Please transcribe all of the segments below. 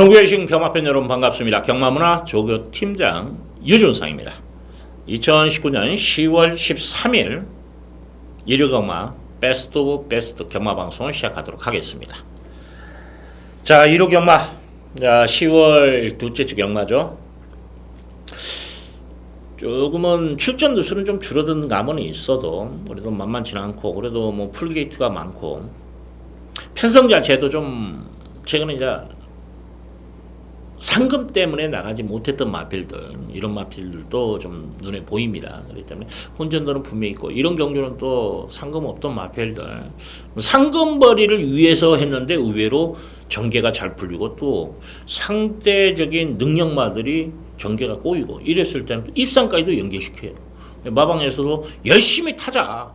종교의식 경마편 여러분 반갑습니다. 경마문화 조교 팀장 유준상입니다. 2019년 10월 13일 일요경마 베스트 오브 베스트 경마 방송을 시작하도록 하겠습니다. 자, 일요 경마 자, 10월 둘째 주 경마죠. 조금은 출전 누수는 좀 줄어든 감은 있어도 그래도 만만치는 않고 그래도 뭐 풀게이트가 많고 편성 자체도 좀 최근에 이제 상금 때문에 나가지 못했던 마필들 이런 마필들도 좀 눈에 보입니다. 그렇기 때문에 혼전들은 분명히 있고 이런 경주는 또 상금 없던 마필들 상금 벌이를 위해서 했는데 의외로 전개가 잘 풀리고 또 상대적인 능력마들이 전개가 꼬이고 이랬을 때는 또 입상까지도 연계시켜요. 마방에서도 열심히 타자.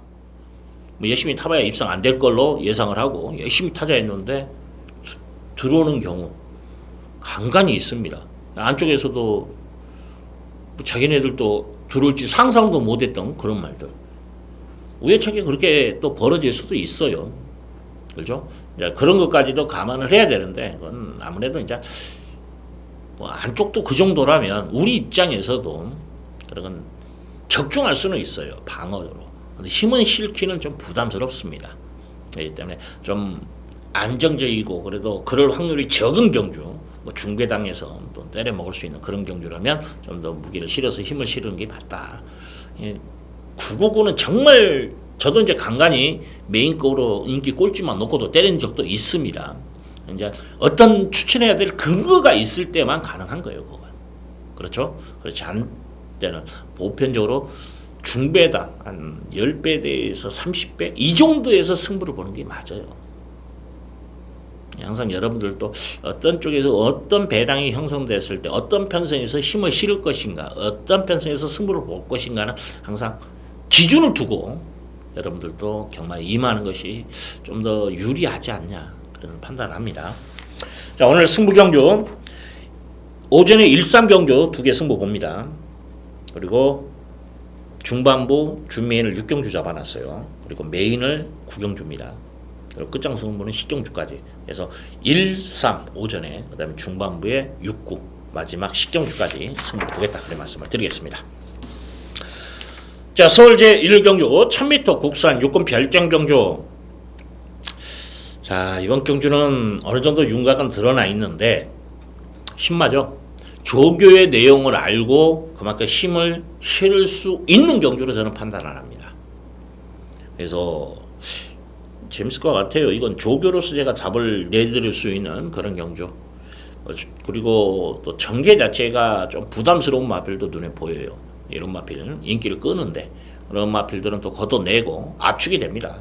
뭐 열심히 타봐야 입상 안 될 걸로 예상을 하고 열심히 타자 했는데 들어오는 경우 간간히 있습니다. 안쪽에서도 뭐 자기네들도 들어올지 상상도 못했던 그런 말들. 우연찮게 그렇게 또 벌어질 수도 있어요. 그렇죠? 이제 그런 것까지도 감안을 해야 되는데 그건 아무래도 이제 뭐 안쪽도 그 정도라면 우리 입장에서도 그런 적중할 수는 있어요. 방어로. 힘은 실기는 좀 부담스럽습니다. 그렇기 때문에 좀 안정적이고 그래도 그럴 확률이 적은 경주 뭐 중배당에서 또 때려 먹을 수 있는 그런 경주라면 좀 더 무기를 실어서 힘을 실은 게 맞다. 예, 999는 정말 저도 이제 간간히 메인급으로 인기 꼴찌만 놓고도 때린 적도 있습니다. 이제 어떤 추천해야 될 근거가 있을 때만 가능한 거예요, 그건. 그렇죠? 그렇지 않을 때는 보편적으로 중배당 한 10배 대에서 30배 이 정도에서 승부를 보는 게 맞아요. 항상 여러분들도 어떤 쪽에서 어떤 배당이 형성됐을 때 어떤 편성에서 힘을 실을 것인가 어떤 편성에서 승부를 볼 것인가는 항상 기준을 두고 여러분들도 경마에 임하는 것이 좀 더 유리하지 않냐 그런 판단을 합니다. 자 오늘 승부 경주 오전에 1, 3 경주 두 개 승부 봅니다. 그리고 중반부 준메인을 6경주 잡아놨어요. 그리고 메인을 9경주입니다. 그리고 끝장 승부는 10경주까지. 그래서 1, 3 오전에 그다음에 중반부에 6, 9 마지막 10경주까지 승부 보겠다 그런 말씀을 드리겠습니다. 자 서울 제 1경주 1000m 국산 육군 별정 경주. 자 이번 경주는 어느 정도 윤곽은 드러나 있는데 힘마죠. 조교의 내용을 알고 그만큼 힘을 실을 수 있는 경주로 저는 판단을 합니다. 그래서 재밌을 것 같아요. 이건 조교로서 제가 답을 내드릴 수 있는 그런 경주. 어, 그리고 또 전개 자체가 좀 부담스러운 마필도 눈에 보여요. 이런 마필 인기를 끄는데 그런 마필들은 또 걷어내고 압축이 됩니다.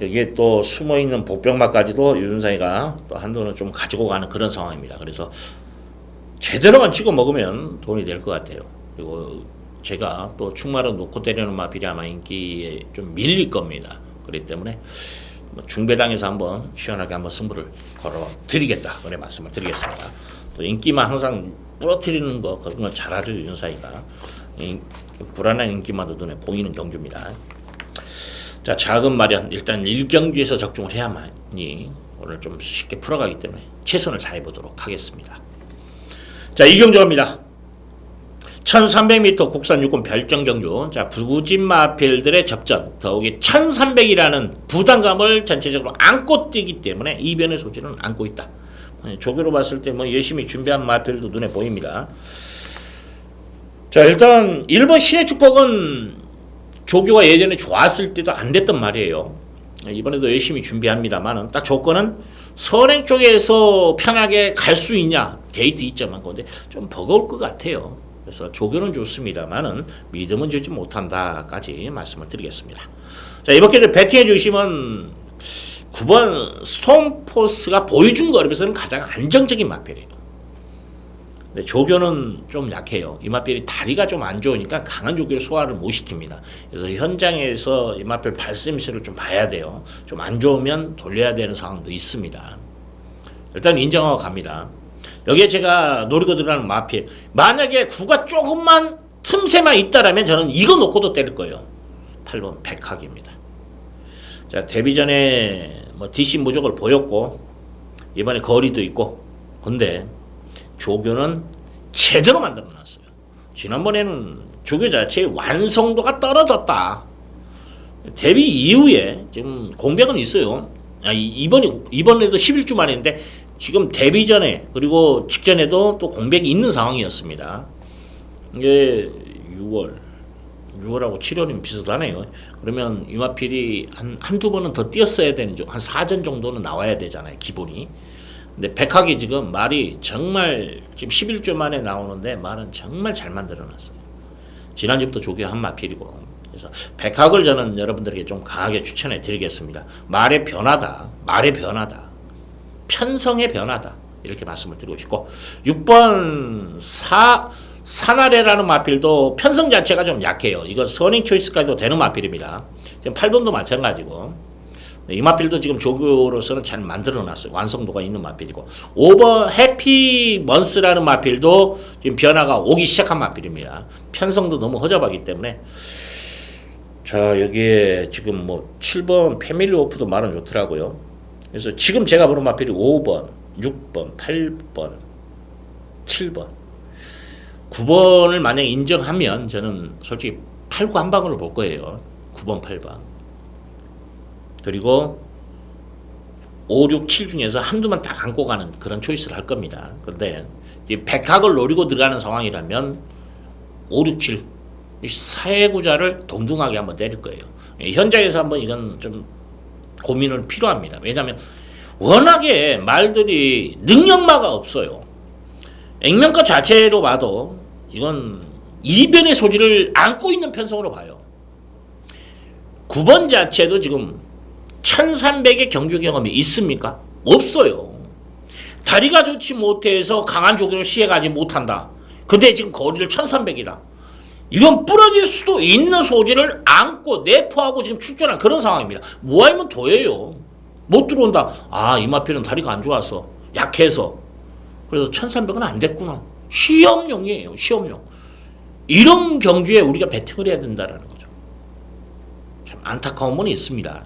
여기에 또 숨어 있는 복병마까지도 유준상이가 또 한도는 좀 가지고 가는 그런 상황입니다. 그래서 제대로만 찍어 먹으면 돈이 될 것 같아요. 그리고 제가 또 충마로 놓고 때리는 마필이 아마 인기에 좀 밀릴 겁니다. 그렇기 때문에 뭐 중배당에서 한번 시원하게 한번 승부를 걸어 드리겠다. 그래 말씀을 드리겠습니다. 또 인기만 항상 부러뜨리는 거 그런 거 잘하죠 윤사이가 불안한 인기만도 눈에 보이는 경주입니다. 자 자금 마련 일단 1경주에서 적중을 해야만이 오늘 좀 쉽게 풀어가기 때문에 최선을 다해 보도록 하겠습니다. 자, 이경주입니다. 1300m 국산 육군 별정 경주. 자, 부진 마필들의 접전. 더욱이 1300이라는 부담감을 전체적으로 안고 뛰기 때문에 이변의 소지는 안고 있다. 조교로 봤을 때 뭐 열심히 준비한 마필도 눈에 보입니다. 자, 일단 1번 신의 축복은 조교가 예전에 좋았을 때도 안 됐던 말이에요. 이번에도 열심히 준비합니다만은 딱 조건은 선행 쪽에서 편하게 갈 수 있냐 데이트 있자만 근데 좀 버거울 것 같아요. 그래서 조교는 좋습니다만은 믿음은 주지 못한다까지 말씀을 드리겠습니다. 자 이번 기회에 배팅해 주시면 9번 스톰포스가 보여준 거리에서는 가장 안정적인 마필이에요. 근데 조교는 좀 약해요. 이마필이 다리가 좀 안 좋으니까 강한 조교를 소화를 못 시킵니다. 그래서 현장에서 이마필 발심시를 좀 봐야 돼요. 좀 안 좋으면 돌려야 되는 상황도 있습니다. 일단 인정하고 갑니다. 여기에 제가 노리고 들어가는 마필. 만약에 구가 조금만 틈새만 있다라면 저는 이거 놓고도 때릴 거예요. 8번 백학입니다. 자, 데뷔 전에 뭐 DC 무적을 보였고 이번에 거리도 있고 근데 조교는 제대로 만들어 놨어요. 지난번에는 조교 자체의 완성도가 떨어졌다. 데뷔 이후에 지금 공백은 있어요. 아, 이- 이번이 이번에도 11주 만인데 지금 데뷔 전에 그리고 직전에도 또 공백이 있는 상황이었습니다. 이게 6월 6월하고 7월이면 비슷하네요. 그러면 이마필이 한 한두 번은 더 뛰었어야 되는 중, 한 4전 정도는 나와야 되잖아요, 기본이. 근데 백학이 지금 말이 정말 지금 11주 만에 나오는데 말은 정말 잘 만들어 놨어요. 지난주부터 조교 한 마필이고. 그래서 백학을 저는 여러분들에게 좀 강하게 추천해 드리겠습니다. 말의 변화다. 말의 변화다. 편성의 변화다. 이렇게 말씀을 드리고 싶고 6번 사 사나레라는 마필도 편성 자체가 좀 약해요. 이거 서닝 초이스까지도 되는 마필입니다. 지금 8번도 마찬가지고 네, 이 마필도 지금 조교로서는 잘 만들어 놨어요. 완성도가 있는 마필이고 5번 해피 먼스라는 마필도 지금 변화가 오기 시작한 마필입니다. 편성도 너무 허접하기 때문에 자 여기에 지금 뭐 7번 패밀리 오프도 말은 좋더라고요. 그래서 지금 제가 보는 마필이 5번, 6번, 8번, 7번, 9번을 만약 인정하면 저는 솔직히 8, 9한 방으로 볼 거예요. 9번, 8번. 그리고 5, 6, 7 중에서 한두만 딱 안고 가는 그런 초이스를 할 겁니다. 그런데 이 백학을 노리고 들어가는 상황이라면 5, 6, 7 사회구자를 동등하게 한번 때릴 거예요. 예, 현장에서 한번 이건 좀 고민은 필요합니다. 왜냐하면 워낙에 말들이 능력마가 없어요. 액면가 자체로 봐도 이건 이변의 소지를 안고 있는 편성으로 봐요. 9번 자체도 지금 1300의 경주 경험이 있습니까? 없어요. 다리가 좋지 못해서 강한 조교를 시해가지 못한다. 근데 지금 거리를 1300이다. 이건 부러질 수도 있는 소지를 안고 내포하고 지금 출전한 그런 상황입니다. 모아이면 도예요. 못 들어온다. 아, 이마필은 다리가 안 좋아서 약해서 그래서 1300은 안 됐구나. 시험용이에요. 시험용. 이런 경주에 우리가 배팅을 해야 된다라는 거죠. 참 안타까운 건 있습니다.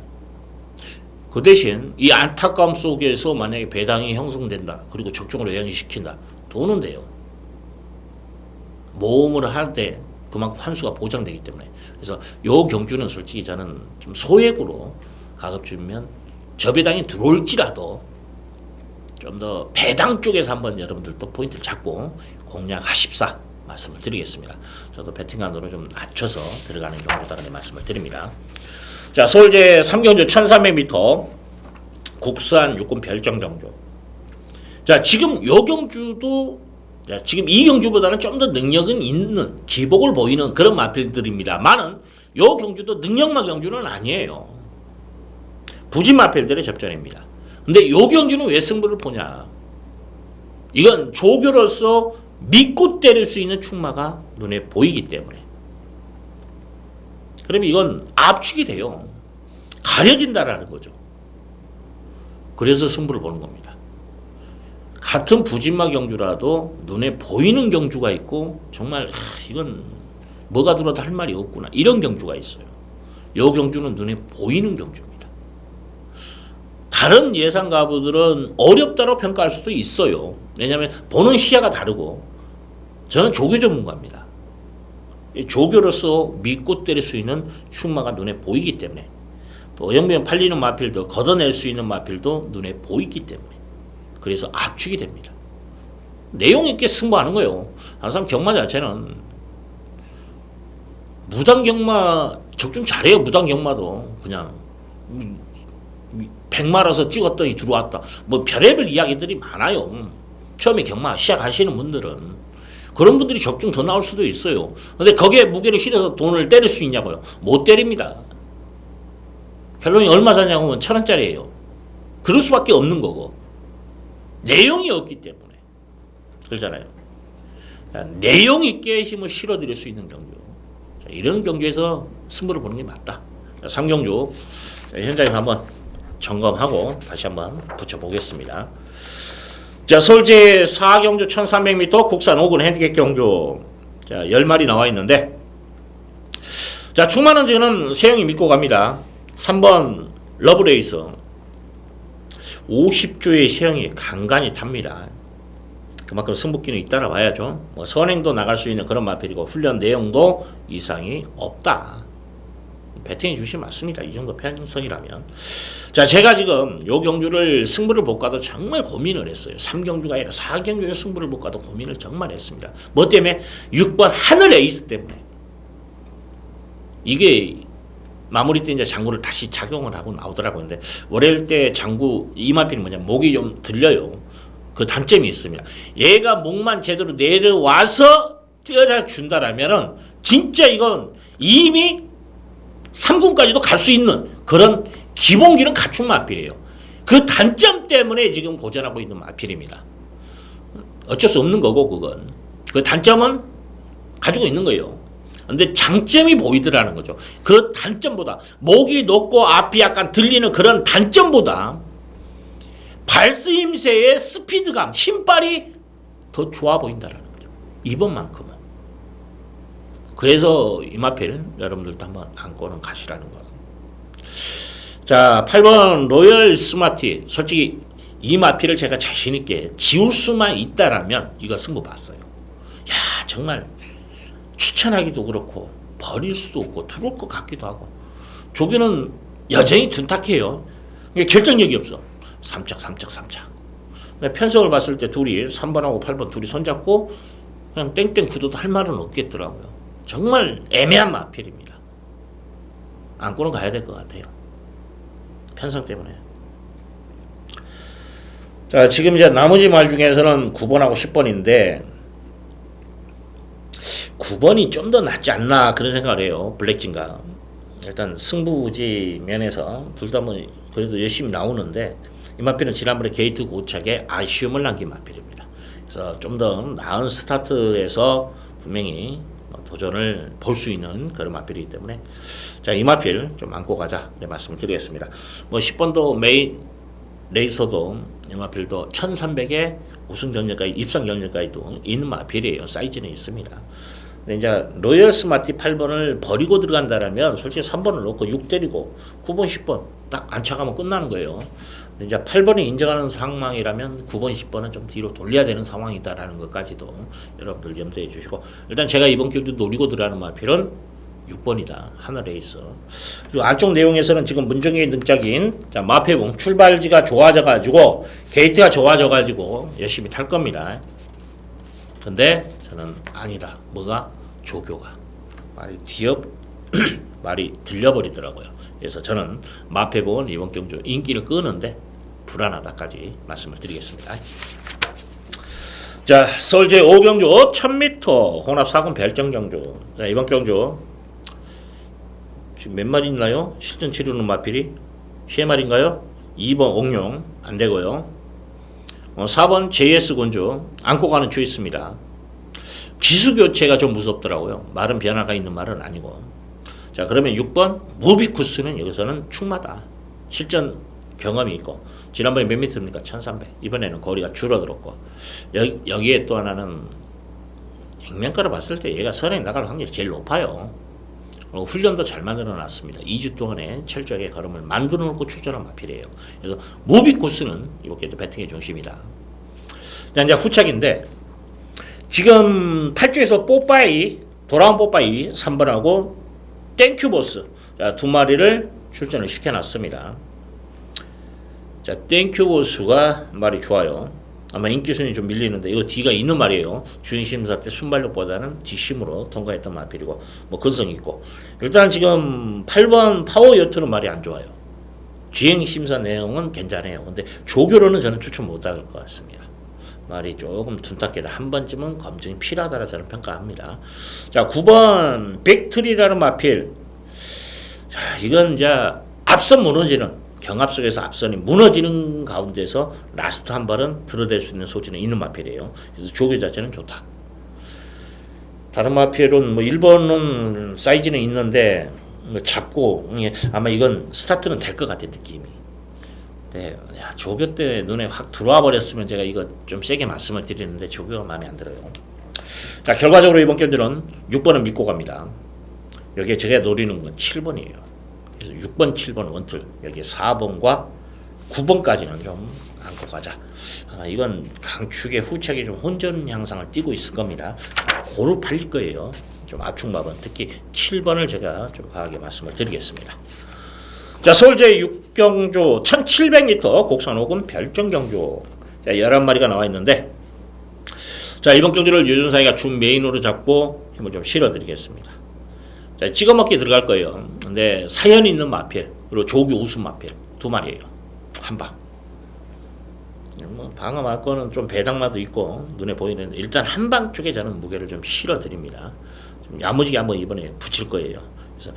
그 대신 이 안타까움 속에서 만약에 배당이 형성된다. 그리고 적중을 외양이 시킨다. 돈은 돼요. 모험을 할때 그만큼 환수가 보장되기 때문에 그래서 요 경주는 솔직히 저는 좀 소액으로 가급 주면 저 배당이 들어올지라도 좀 더 배당 쪽에서 한번 여러분들 또 포인트를 잡고 공략하십사 말씀을 드리겠습니다. 저도 배팅안으로 좀 낮춰서 들어가는 경주다라는 말씀을 드립니다. 자 서울제 3경주 1300m 국산 육군 별정 경주. 자 지금 요 경주도 자, 지금 이 경주보다는 좀 더 능력은 있는 기복을 보이는 그런 마필들입니다만은 요 경주도 능력만 경주는 아니에요. 부진 마필들의 접전입니다. 근데 요 경주는 왜 승부를 보냐? 이건 조교로서 믿고 때릴 수 있는 충마가 눈에 보이기 때문에. 그러면 이건 압축이 돼요. 가려진다라는 거죠. 그래서 승부를 보는 겁니다. 같은 부진마 경주라도 눈에 보이는 경주가 있고 정말 하, 이건 뭐가 들어도 할 말이 없구나 이런 경주가 있어요. 요 경주는 눈에 보이는 경주입니다. 다른 예상 가부들은 어렵다고 평가할 수도 있어요. 왜냐하면 보는 시야가 다르고 저는 조교 전문가입니다. 이 조교로서 믿고 때릴 수 있는 흉마가 눈에 보이기 때문에 또 어영부영 팔리는 마필도 걷어낼 수 있는 마필도 눈에 보이기 때문에 그래서 압축이 됩니다. 내용 있게 승부하는 거예요. 항상 경마 자체는 무당 경마 적중 잘해요. 무당 경마도 그냥 백마라서 찍었더니 들어왔다. 뭐 별의별 이야기들이 많아요. 처음에 경마 시작하시는 분들은 그런 분들이 적중 더 나올 수도 있어요. 근데 거기에 무게를 실어서 돈을 때릴 수 있냐고요? 못 때립니다. 결론이 얼마 사냐고 하면 천 원짜리예요. 그럴 수밖에 없는 거고. 내용이 없기 때문에 그렇잖아요. 자, 내용 있게 힘을 실어드릴 수 있는 경주. 자, 이런 경주에서 승부를 보는 게 맞다. 자, 3경주 현장에서 한번 점검하고 다시 한번 붙여보겠습니다. 자, 서울제 4경주 1300m 국산 5군 핸디캡 경주. 자, 10마리 나와 있는데 자, 충만한 저는 세영이 믿고 갑니다. 3번 러브레이스 50조의 세형이 간간히 탑니다. 그만큼 승부기는 잇따라 와야죠. 뭐 선행도 나갈 수 있는 그런 마필이고 훈련 내용도 이상이 없다. 배팅해 주시 맞습니다. 이 정도 편성이라면. 자, 제가 지금 요 경주를 승부를 못 가도 정말 고민을 했어요. 3경주가 아니라 4경주에 승부를 못 가도 고민을 정말 했습니다. 뭐 때문에? 6번 하늘 에이스 때문에. 이게 마무리 때 이제 장구를 다시 작용을 하고 나오더라고요. 근데 월요일 때 장구 이마피는 뭐냐 목이 좀 들려요. 그 단점이 있습니다. 얘가 목만 제대로 내려와서 뛰어라 준다라면은 진짜 이건 이미 3군까지도 갈 수 있는 그런 기본기는 갖춘 마필이에요. 그 단점 때문에 지금 고전하고 있는 마필입니다. 어쩔 수 없는 거고 그건 그 단점은 가지고 있는 거예요. 근데 장점이 보이더라는 거죠. 그 단점보다 목이 높고 앞이 약간 들리는 그런 단점보다 발스임새의 스피드감, 힘빨이 더 좋아 보인다라는 거죠. 이번만큼은. 그래서 이마필 여러분들도 한번 안고는 가시라는 거. 자, 8번 로열 스마티. 솔직히 이 마필을 제가 자신 있게 지울 수만 있다라면 이거 승부 봤어요. 야, 정말 추천하기도 그렇고 버릴 수도 없고 들어올 것 같기도 하고 조교는 여전히 둔탁해요. 결정력이 없어. 3짝, 3짝, 3짝. 근데 편성을 봤을 때 둘이 3번하고 8번 둘이 손잡고 그냥 땡땡 굳어도 할 말은 없겠더라고요. 정말 애매한 마필입니다. 안고는 가야 될 것 같아요. 편성 때문에. 자, 지금 이제 나머지 말 중에서는 9번하고 10번인데 9번이 좀 더 낫지 않나 그런 생각을 해요. 블랙진가. 일단 승부지 면에서 둘 다 뭐 그래도 열심히 나오는데 이 마필은 지난번에 게이트 고착에 아쉬움을 남긴 마필입니다. 그래서 좀 더 나은 스타트에서 분명히 도전을 볼 수 있는 그런 마필이기 때문에 자, 이 마필 좀 안고 가자. 네, 말씀을 드리겠습니다. 뭐 10번도 메인 레이서도 이 마필도 1300에 우승 경력까지 입상 경력까지도 있는 마필이에요. 사이즈는 있습니다. 근데 이제 로열 스마티 8번을 버리고 들어간다라면 솔직히 3번을 놓고 6 때리고 9번 10번 딱 안착하면 끝나는 거예요. 근데 이제 8번이 인정하는 상황이라면 9번 10번은 좀 뒤로 돌려야 되는 상황이다라는 것까지도 여러분들 염두해 주시고 일단 제가 이번 경기 노리고 들어가는 마필은 6번이다. 하늘 레이스. 그리고 안쪽 내용에서는 지금 문정의 능작인 자, 마페봉 출발지가 좋아져 가지고 게이트가 좋아져 가지고 열심히 탈 겁니다. 근데 저는 아니다. 뭐가 조교가 말이 뒤엎 말이 들려버리더라고요. 그래서 저는 마페봉은 이번 경주 인기를 끄는데 불안하다까지 말씀을 드리겠습니다. 자, 서울제 5경주 1000m 혼합 4군 별정 경주. 자, 이번 경주 지금 몇 마리 있나요? 실전 치르는 마필이 세 마리인가요? 2번 옥룡 안 되고요. 어, 4번 JS 곤주 안고 가는 주 있습니다. 기수 교체가 좀 무섭더라고요. 말은 변화가 있는 말은 아니고. 자 그러면 6번 무비쿠스는 여기서는 충마다. 실전 경험이 있고 지난번에 몇 미터입니까? 1300. 이번에는 거리가 줄어들었고 여, 여기에 또 하나는 액면가를 봤을 때 얘가 선에 나갈 확률이 제일 높아요. 어, 훈련도 잘 만들어 놨습니다. 2주 동안에 철저하게 걸음을 만들어 놓고 출전한 마필이에요. 그래서 무비 코스는 이렇게도 배팅의 중심이다. 자, 이제 후착인데 지금 8주에서 뽀빠이 돌아온 뽀빠이 3번하고 땡큐보스 자, 두 마리를 출전을 시켜놨습니다. 자, 땡큐보스가 말이 좋아요. 아마 인기 순위 좀 밀리는데 이거 D가 있는 말이에요. 주행 심사 때 순발력보다는 뒷심으로 통과했던 마필이고 뭐 근성이 있고 일단 지금 8번 파워 요트는 말이 안 좋아요. 주행 심사 내용은 괜찮아요. 근데 조교로는 저는 추천 못할 것 같습니다. 말이 조금 둔탁해다. 한 번쯤은 검증이 필요하다라 저는 평가합니다. 자, 9번 백트리라는 마필. 자, 이건 이제 앞선 무너지는 경합 속에서 앞선이 무너지는 가운데서 라스트 한 발은 들어댈 수 있는 소지는 있는 마필이에요. 그래서 조교 자체는 좋다. 다른 마필은 뭐 1번은 사이즈는 있는데 뭐 잡고 아마 이건 스타트는 될 것 같아 느낌이. 네, 야, 조교 때 눈에 확 들어와 버렸으면 제가 이거 좀 세게 말씀을 드리는데 조교가 마음에 안 들어요. 자 결과적으로 이번 경기는 6번은 믿고 갑니다. 여기에 제가 노리는 건 7번이에요. 그래서 6번, 7번 원툴 여기 4번과 9번까지는 좀 안고 가자. 아, 이건 강축의 후착이 좀 혼전 양상을 띠고 있을 겁니다. 고루 팔릴 거예요. 좀 압축마번 특히 7번을 제가 좀 강하게 말씀을 드리겠습니다. 자, 서울제 6 경조 1700m 곡선 호금 별정 경조. 자, 11마리가 나와 있는데 자, 이번 경주를 유준상이가 준 메인으로 잡고 힘을 좀 실어 드리겠습니다. 자, 찍어 먹기 들어갈 거예요. 근데 사연 있는 마필 그리고 조기 우승 마필 두 마리예요. 한 방. 뭐 방어 맞고는 좀 배당마도 있고 눈에 보이는 일단 한방 쪽에 저는 무게를 좀 실어 드립니다. 좀 야무지게 한번 이번에 붙일 거예요. 그래서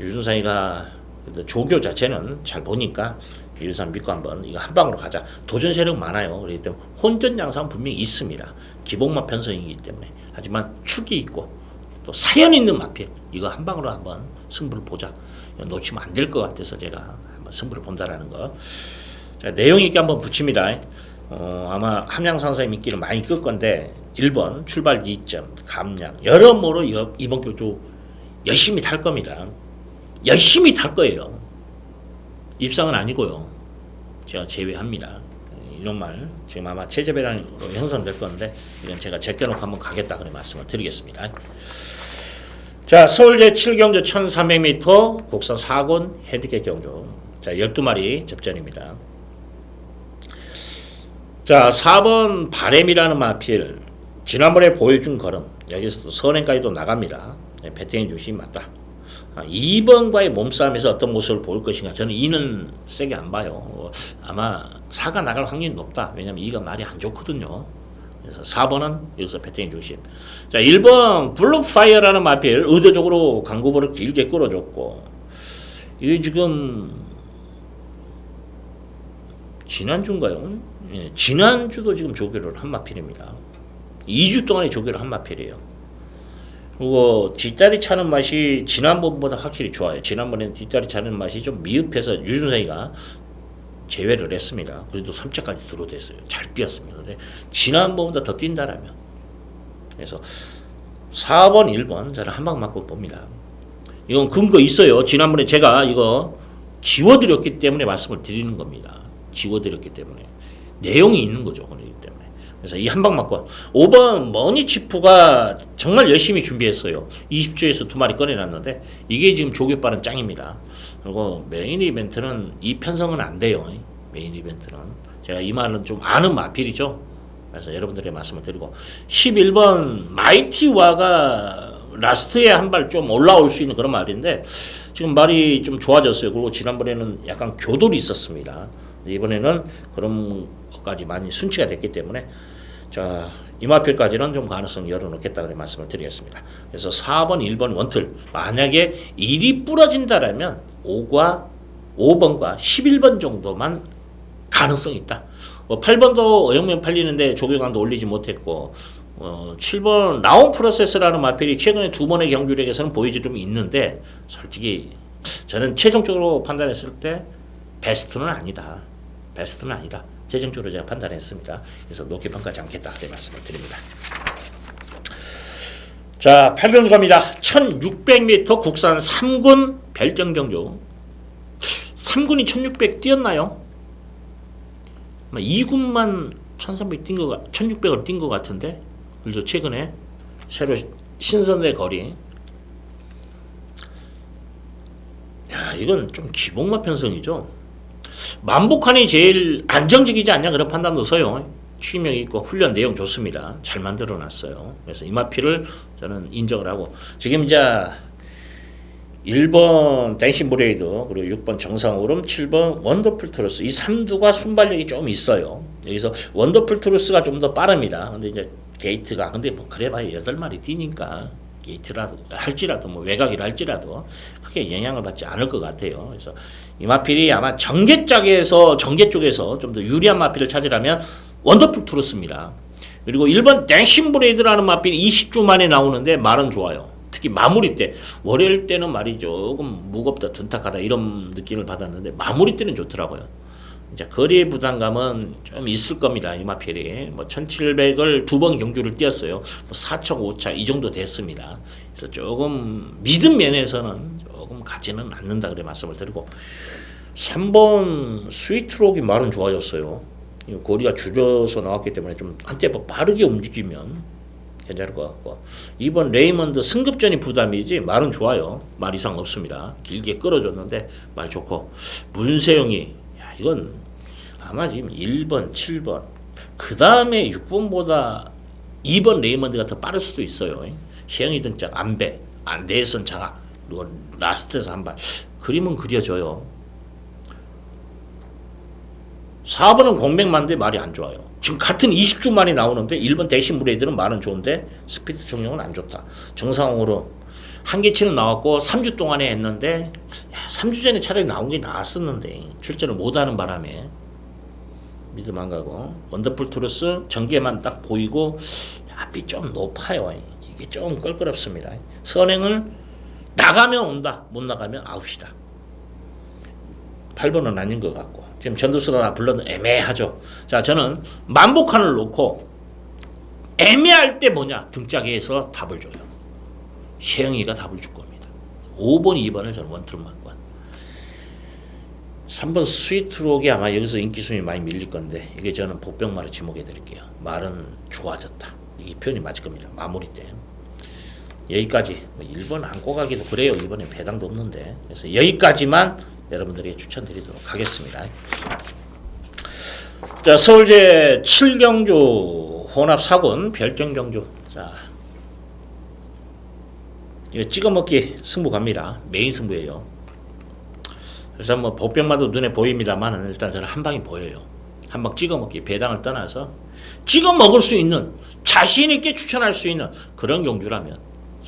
유준상이가 조교 자체는 잘 보니까 유준상 믿고 한번 이거 한 방으로 가자. 도전 세력 많아요. 그렇기 때문에 혼전 양상 분명히 있습니다. 기복마 편성이기 때문에 하지만 축이 있고 또 사연 있는 마필 이거 한 방으로 한번 승부를 보자. 놓치면 안 될 것 같아서 제가 한번 승부를 본다라는 거. 자, 내용 있게 한번 붙입니다. 어, 아마 함양상사의 미끼를 많이 끌 건데 1번 출발 2점 감량 여러모로 이- 이번 교조 열심히 탈 겁니다. 열심히 탈 거예요. 입상은 아니고요. 제가 제외합니다. 이런 말 지금 아마 체제 배당으로 형성될 건데 이건 제가 제껴놓고 한번 가겠다 그런 말씀을 드리겠습니다. 자 서울제 7경조 1300m 곡선 4군 헤드게 경조 자 12마리 접전입니다. 자 4번 바램이라는 마필 지난번에 보여준 걸음 여기서도 선행까지도 나갑니다. 네, 배팅해 주시 맞다. 아, 2번과의 몸싸움에서 어떤 모습을 보일 것인가 저는 2는 세게 안 봐요. 어, 아마 4가 나갈 확률이 높다. 왜냐면 2가 말이 안 좋거든요. 그래서 4번은 여기서 배팅해 주심. 자 1번 블록파이어라는 마필 의도적으로 강구볼을 길게 끌어줬고 이게 지금 지난주인가요? 예, 지난주도 지금 조교를 한 마필입니다. 2주 동안의 조교를 한 마필이에요. 그리고 뒷다리 차는 맛이 지난번보다 확실히 좋아요. 지난번에는 뒷다리 차는 맛이 좀 미흡해서 유준상이가 제외를 했습니다. 그래도 3차까지 들어댔어요. 잘 뛰었습니다. 지난번보다 더 뛴다라면 그래서 4번, 1번 저는 한 방 맞고 봅니다. 이건 근거 있어요. 지난번에 제가 이거 지워드렸기 때문에 말씀을 드리는 겁니다. 지워드렸기 때문에 내용이 있는 거죠. 그래서 이 한방 맞고 5번 머니치프가 정말 열심히 준비했어요. 20조에서 두 마리 꺼내놨는데 이게 지금 조개빠른 짱입니다. 그리고 메인 이벤트는 이 편성은 안 돼요. 메인 이벤트는 제가 이 말은 좀 아는 마필이죠. 그래서 여러분들의 말씀을 드리고 11번 마이티와가 라스트에 한 발 좀 올라올 수 있는 그런 말인데 지금 말이 좀 좋아졌어요. 그리고 지난번에는 약간 교돌이 있었습니다. 이번에는 그런 것까지 많이 순치가 됐기 때문에 자 이마필까지는 좀 가능성 열어놓겠다 그런 말씀을 드리겠습니다. 그래서 4번, 1번 원틀 만약에 1이 부러진다라면 5과 5번과 11번 정도만 가능성이 있다. 뭐 8번도 어영면 팔리는데 조교강도 올리지 못했고 어, 7번 라운 프로세스라는 마필이 최근에 두 번의 경주력에서는 보여지름이 있는데 솔직히 저는 최종적으로 판단했을 때 베스트는 아니다. 베스트는 아니다. 최종적으로 제가 판단했습니다. 그래서 높게 평가하지 않겠다. 네 말씀을 드립니다. 자, 8경주 갑니다. 1600m 국산 3군 별정 경주. 3군이 1600 뛰었나요? 2군만 1300 뛴 거, 1600을 뛴 것 같은데. 그래서 최근에 새로 신선의 거리. 야, 이건 좀 기복마 편성이죠. 만복한이 제일 안정적이지 않냐 그런 판단도 서요. 취명 있고 훈련 내용 좋습니다. 잘 만들어 놨어요. 그래서 이마피를 저는 인정을 하고 지금 이제 1번 댄싱 브레이드 그리고 6번 정상오름 7번 원더풀 트루스 이 3두가 순발력이 좀 있어요. 여기서 원더풀 트루스가 좀 더 빠릅니다. 근데 이제 게이트가 근데 뭐 그래봐야 8마리 뛰니까 게이트라도 할지라도 뭐 외곽이라 할지라도 크게 영향을 받지 않을 것 같아요. 그래서 이 마필이 아마 전개 쪽에서 전개 쪽에서 좀 더 유리한 마필을 찾으려면 원더풀 트루스입니다. 그리고 1번 댄싱 브레이드라는 마필이 20주 만에 나오는데 말은 좋아요. 특히 마무리 때 월요일 때는 말이 조금 무겁다 둔탁하다 이런 느낌을 받았는데 마무리 때는 좋더라고요. 이제 거리의 부담감은 좀 있을 겁니다. 이 마필이 뭐 1700을 두 번 경주를 뛰었어요. 뭐 4차, 5차 이 정도 됐습니다. 그래서 조금 믿음 면에서는 가지는 않는다 그래 말씀을 드리고 3번 스위트록이 말은 좋아졌어요. 이 고리가 줄여서 나왔기 때문에 좀 한때 뭐 빠르게 움직이면 괜찮을 것 같고 이번 레이먼드 승급전이 부담이지 말은 좋아요. 말 이상 없습니다. 길게 끌어줬는데 말 좋고. 문세영이 야 이건 아마 지금 1번 7번 그 다음에 6번보다 2번 레이먼드가 더 빠를 수도 있어요. 시영이 등짝 안배 안대선 장악 그리고 라스트에서 한 발 그림은 그려져요 4번은 공백만데 말이 안 좋아요. 지금 같은 20주 만에 나오는데 1번 대신 브레이드는 말은 좋은데 스피드 정령은 안 좋다. 정상으로 한계치는 나왔고 3주 동안에 했는데 야, 3주 전에 차라리 나온 게 나았었는데 출전을 못하는 바람에 믿음 안 가고 원더풀 투루스 전개만 딱 보이고 앞이 좀 높아요. 이게 좀 껄끄럽습니다. 선행을 나가면 온다. 못 나가면 아웃이다. 8번은 아닌 것 같고 지금 전두수가 불러도 애매하죠. 자 저는 만복한을 놓고 애매할 때 뭐냐 등짝에서 답을 줘요. she영이가 답을 줄 겁니다. 5번, 2번을 저는 맞고 3번 스위트록이 아마 여기서 인기 순위 많이 밀릴 건데 이게 저는 복병말을 지목해 드릴게요. 말은 좋아졌다. 이 표현이 맞을 겁니다. 마무리 때. 여기까지 뭐 1번 안고 가기도 그래요. 이번에 배당도 없는데 그래서 여기까지만 여러분들에게 추천드리도록 하겠습니다. 자 서울제 7경주 혼합 사군 별정경주 자 이거 찍어먹기 승부 갑니다. 메인 승부예요. 일단 뭐 보병마도 눈에 보입니다만 일단 저는 한 방이 보여요. 한 방 찍어먹기 배당을 떠나서 찍어먹을 수 있는 자신 있게 추천할 수 있는 그런 경주라면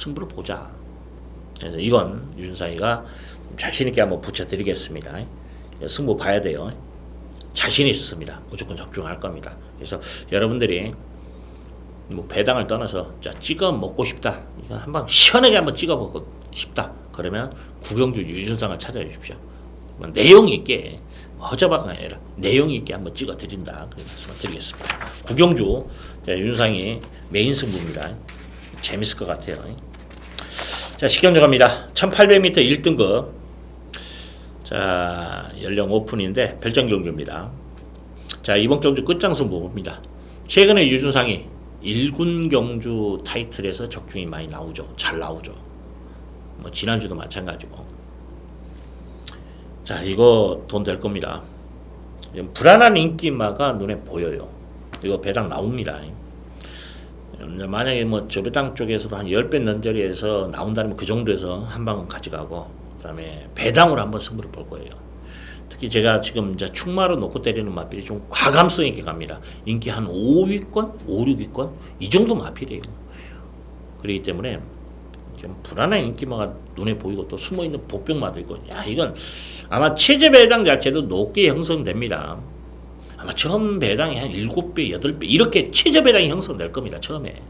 승부를 보자. 그래서 이건 윤사이가 자신 있게 한번 붙여드리겠습니다. 승부 봐야 돼요. 자신 있습니다. 무조건 적중할 겁니다. 그래서 여러분들이 뭐 배당을 떠나서 자 찍어 먹고 싶다. 이건 한방 시원하게 한번 찍어 먹고 싶다. 그러면 구경주 유준상을 찾아주십시오. 뭐 내용 있게 허접하가 아니라 내용 있게 한번 찍어 드린다. 그 말씀을 드리겠습니다. 구경주 자, 윤상이 메인 승부입니다. 재밌을 것 같아요. 자, 식경주 갑니다. 1800m 1등급. 자, 연령 오픈인데 별정 경주입니다. 자, 이번 경주 끝장 승부입니다. 최근에 유준상이 1군 경주 타이틀에서 적중이 많이 나오죠. 잘 나오죠. 뭐 지난주도 마찬가지고. 자, 이거 돈 될 겁니다. 불안한 인기마가 눈에 보여요. 이거 배당 나옵니다. 만약에 뭐 저배당 쪽에서도 한 10배 넘절리에서 나온다면 그 정도에서 한 방은 가져가고 그다음에 배당으로 한번 승부를 볼 거예요. 특히 제가 지금 이제 충마로 놓고 때리는 마필이 좀 과감성 있게 갑니다. 인기 한 5위권, 5, 6위권 이 정도 마필이에요. 그렇기 때문에 좀 불안한 인기마가 눈에 보이고 또 숨어 있는 복병마도 있고 야 이건 아마 체제 배당 자체도 높게 형성됩니다. 아마 처음 배당이 한 7배, 8배 이렇게 체제 배당이 형성될 겁니다. 처음에.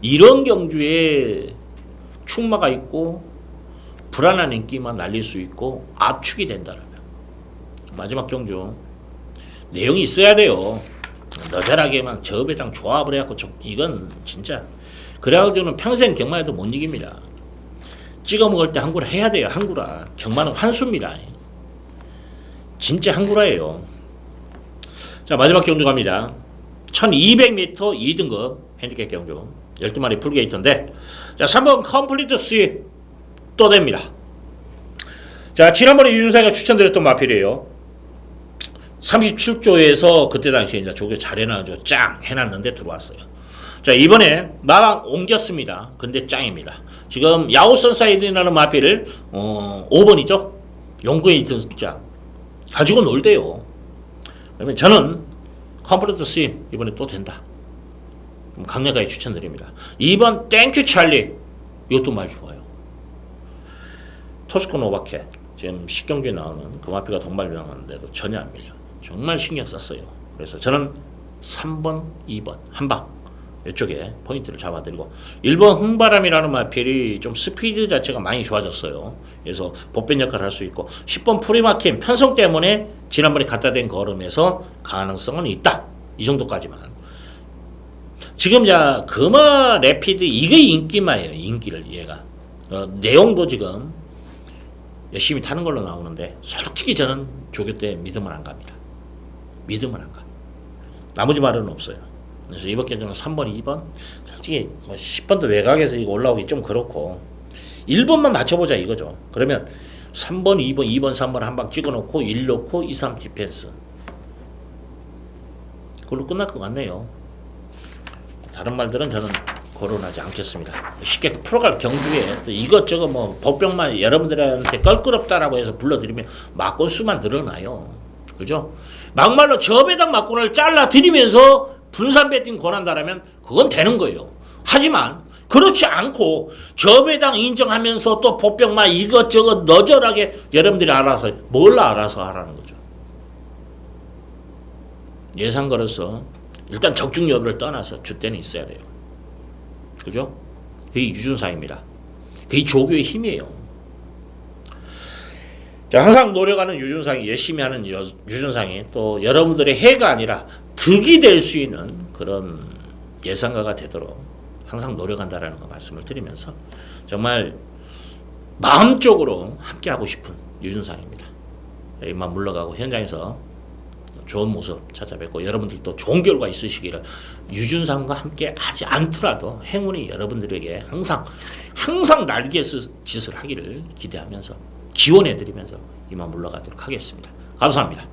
이런 경주에 충마가 있고 불안한 인기만 날릴 수 있고 압축이 된다면 마지막 경주 내용이 있어야 돼요. 너절하게만 저 배당 조합을 해갖고 좀 이건 진짜 그래가지고는 평생 경마에도 못 이깁니다. 찍어 먹을 때 한구라 해야 돼요. 한구라 경마는 환수입니다. 진짜 한구라예요. 자 마지막 경주 갑니다. 1200m 2등급 핸디캡 경주 12마리 풀게이터인데 자 3번 컴플리트 스윗 또 됩니다. 자 지난번에 윤상이가 추천드렸던 마필이에요. 37조에서 그때 당시에 이제 조개 잘 해놔가지고 짱 해놨는데 들어왔어요. 자 이번에 마방 옮겼습니다. 근데 짱입니다. 지금 야오선 사이드라는 마필을 어, 5번이죠. 용구에 있던 짱 가지고 놀대요. 그러면 저는 컴플리트 스윙 이번에 또 된다. 강력하게 추천드립니다. 2번 땡큐 찰리 이것도 말 좋아요. 토스코 노바케 지금 식경주에 나오는 금화피가 동발 나왔는데도 전혀 안 밀려. 정말 신경 썼어요. 그래서 저는 3번, 2번 한방 이쪽에 포인트를 잡아드리고 1번 흥바람이라는 마필이 좀 스피드 자체가 많이 좋아졌어요. 그래서 복변 역할을 할 수 있고 10번 프리마킴 편성 때문에 지난번에 갖다 댄 걸음에서 가능성은 있다. 이 정도까지만. 지금 자 금화 레피드 이게 인기마예요. 인기를 얘가 어, 내용도 지금 열심히 타는 걸로 나오는데 솔직히 저는 조교 때 믿음을 안 갑니다. 믿음을 안 가. 나머지 말은 없어요. 그래서 이번 경쟁은 3번, 2번. 솔직히 뭐 10번도 외곽에서 이거 올라오기 좀 그렇고 1번만 맞춰보자 이거죠. 그러면 3번, 2번, 2번, 3번 한 방 찍어놓고 1 놓고 2, 3 디펜스. 그걸로 끝날 것 같네요. 다른 말들은 저는 거론하지 않겠습니다. 쉽게 풀어갈 경주에 또 이것저것 뭐 법병만 여러분들한테 껄끄럽다라고 해서 불러드리면 막권 수만 늘어나요. 그죠? 막말로 저배당 막권을 잘라 드리면서 분산 배팅 권한다라면 그건 되는 거예요. 하지만 그렇지 않고 저배당 인정하면서 또 법병만 이것저것 너절하게 여러분들이 알아서 뭘 알아서 하라는 거죠. 예상거로서 일단 적중 여부를 떠나서 주대는 있어야 돼요. 그죠? 그게 유준상입니다. 그게 조교의 힘이에요. 자, 항상 노력하는 유준상이 열심히 하는 여- 유준상이 또 여러분들의 해가 아니라 득이 될 수 있는 그런 예상가가 되도록 항상 노력한다라는 거 말씀을 드리면서 정말 마음적으로 함께 하고 싶은 유준상입니다. 이만 물러가고 현장에서 좋은 모습 찾아뵙고 여러분들도 좋은 결과 있으시기를 유준상과 함께 하지 않더라도 행운이 여러분들에게 항상 항상 날개 쓰- 짓을 하기를 기대하면서 기원해드리면서 이만 물러가도록 하겠습니다. 감사합니다.